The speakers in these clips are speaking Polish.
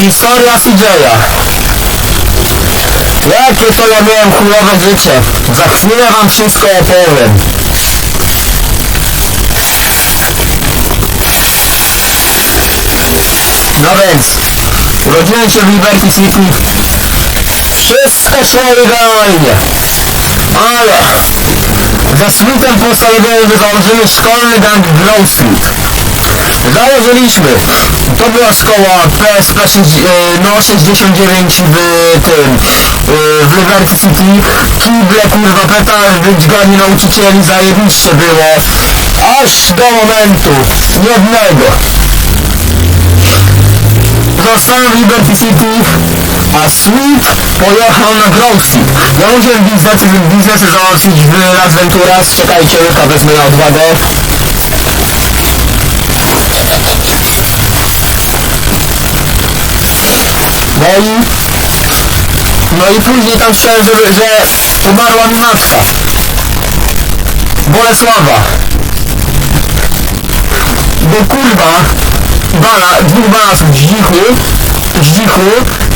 Historia CJ'a. Jakie to ja miałem chujowe życie. Za chwilę wam wszystko opowiem. No więc, urodziłem się w Liberty City. Wszystko szło idealnie. Ale za Smithem postanowiłem, że założymy szkolny gang Grove Street. Założyliśmy. To była szkoła PSP no 69 w tym e, w Liberty City. Kible kurwa petardy, dźgani nauczycieli zajebiście było. Aż do momentu jednego. Zostałem w Liberty City, a Sweet pojechał na Street. Ja musiałem biznesy, biznesy załatwić w Las Venturas. Czekajcie, łyka wezmę na odwagę. I... No i później tam słyszałem, że, że umarła mi matka. Bolesława. Bo kurwa, bala, dwóch balasów z dzichu, z dzichu,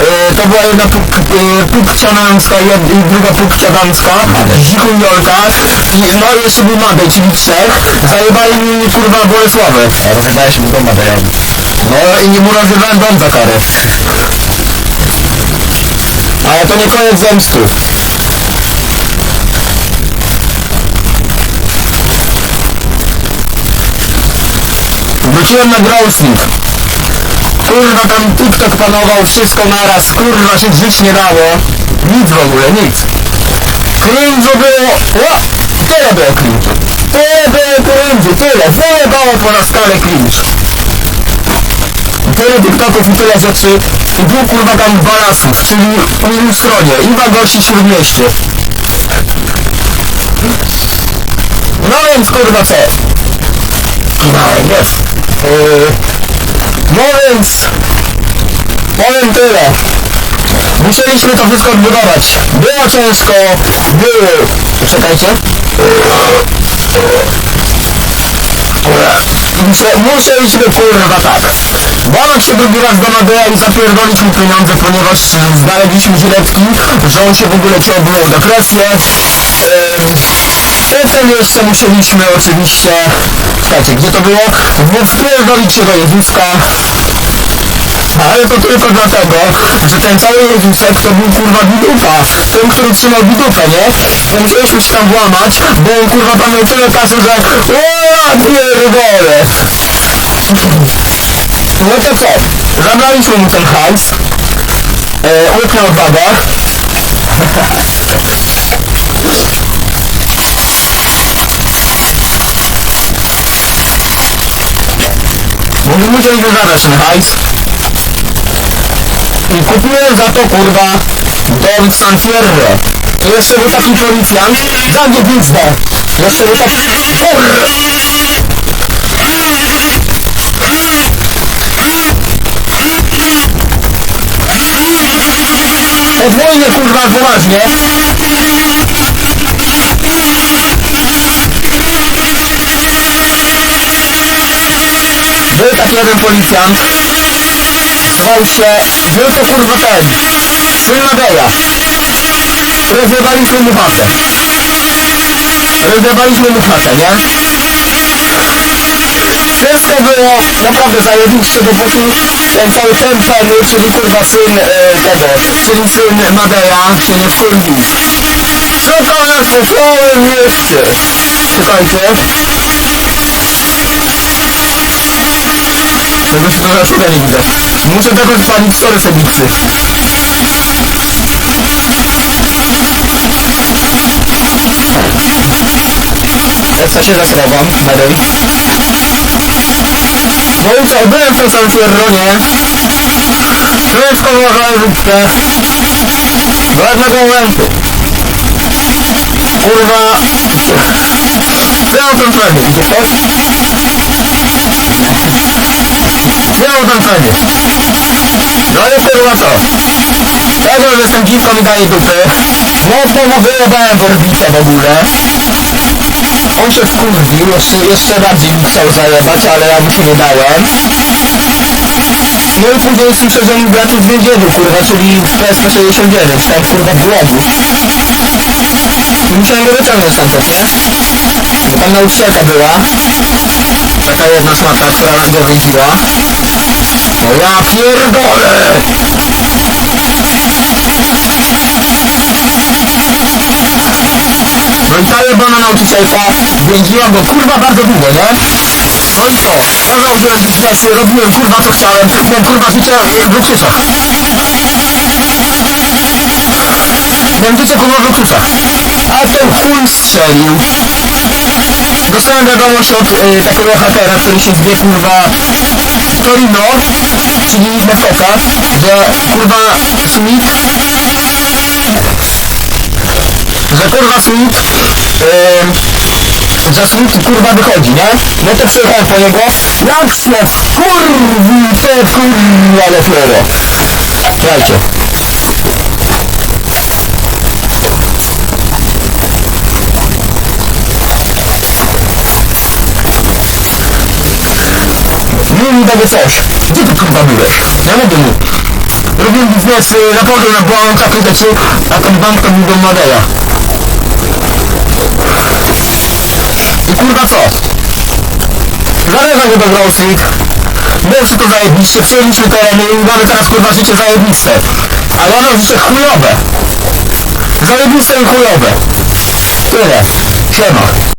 e, to była jedna puk, e, pukcia damska i jed- i druga pukcia damska, z dzichu i Jolka, i no i jeszcze był Madej, czyli trzech, zajebali mi kurwa Bolesławę. A rozjebałeś mu dom Madejowi. No i nie mu rozrywałem dom za karę. Ale to nie koniec zemsty. Wróciłem na Grousnik. Kurwa tam TikTok panował, wszystko naraz, kurwa się żyć nie dało. Nic w ogóle, nic. Cringe'u było... O! Tyle było cringe. Tyle było cringe'u, tyle. Wyjebało po na skalę cringe tyle TikToków i tyle rzeczy i był kurwa gang balasów, czyli po innej stronie i Wagosi Śródmieście. No więc kurwa co? No. Yy, no więc powiem tyle. Musieliśmy to wszystko odbudować. Było ciężko, były... Czekajcie. Musieliśmy kurwa tak. Bolek się drugi raz do Nadeja i zapierdolić mu pieniądze, ponieważ znaleźliśmy źrebki, że on się w ogóle ciągnął depresję. Ym, Potem jeszcze musieliśmy oczywiście... Słuchajcie, gdzie to było? Wpierdolić się do Jezuska. Ale to tylko dlatego, że ten cały Jezusek to był kurwa bidufa. Ten, który trzymał bidufę, nie? To musieliśmy się tam włamać, bo on kurwa tam miał tyle kasy, że... O, pierdolę! No to co? Zabraliśmy mu ten hajs. E, łyknę odwagę. Bo my musieliśmy zabrać ten hajs. I kupiłem za to kurwa dom w San Fierro. I jeszcze był taki policjant. Za mnie pizdę. Jeszcze był taki... Kurwa! Podwójnie kurwa poważnie. Był taki jeden policjant. Zwał się... Był to kurwa ten. Syn Nadeja. Rozjebaliśmy mu chatę. Rozjebaliśmy mu chatę, nie? Wszystko było naprawdę zajebiście, dopóki ten cały tempany, czyli kurwa syn e, tego, czyli syn Madeja się nie wkurwił. Co to w całym mieście? Czekajcie. Tego się trochę nie widzę. Muszę tego spalić sorry sebicy. Jak to się zaschowam, Madej? I co, byłem w tym samym Fierronie. Wszystko było zajebiście. Do jednego momentu. Kurwa. Miał ten fajny, widzisz to? Miał ten fajny. No i kurwa co? Tego, że jestem dziwko mi daje dupy. Mocno mu wyjebałem Borbicza w ogóle. On się wkurwił, jeszcze, jeszcze bardziej mi chciał zajebać, ale ja mu się nie dałem. No i później słyszę, że mi brat z więzieniu, kurwa, czyli w PSP 69, tak kurwa w. I musiałem go wyciągnąć stamtąd, nie? Bo tam nauczycielka była. Taka jedna szmata, która nas go więziła. No ja pierdolę! No i ta jebana nauczycielka więziła go kurwa bardzo długo, nie? No i co? Uważał, że wiesz, robiłem kurwa co chciałem, miałem kurwa życie w luksusach. Miałem życie kurwa w luksusach. A ten chuj strzelił. Dostałem wiadomość od y, takiego hakera, który się zwie kurwa Torino, czyli Mefoka, że kurwa Smith że kurwa Smith yy, że kurwa wychodzi, nie? No to przyjechałem po niego. Jak się kurwi te kurwi ale flero Słuchajcie. Mówi takie coś. Gdzie ty kurwa byłeś? Ja mówię mu. Robiłem biznes y, na takie rzeczy A ten bank to był dom Madeja I kurwa co? Do Wall Street. Było wszystko zajebiście, przejęliśmy tereny i mamy teraz kurwa życie zajebiste. A ja mam życie chujowe. Zajebiste i chujowe. Tyle. Siema.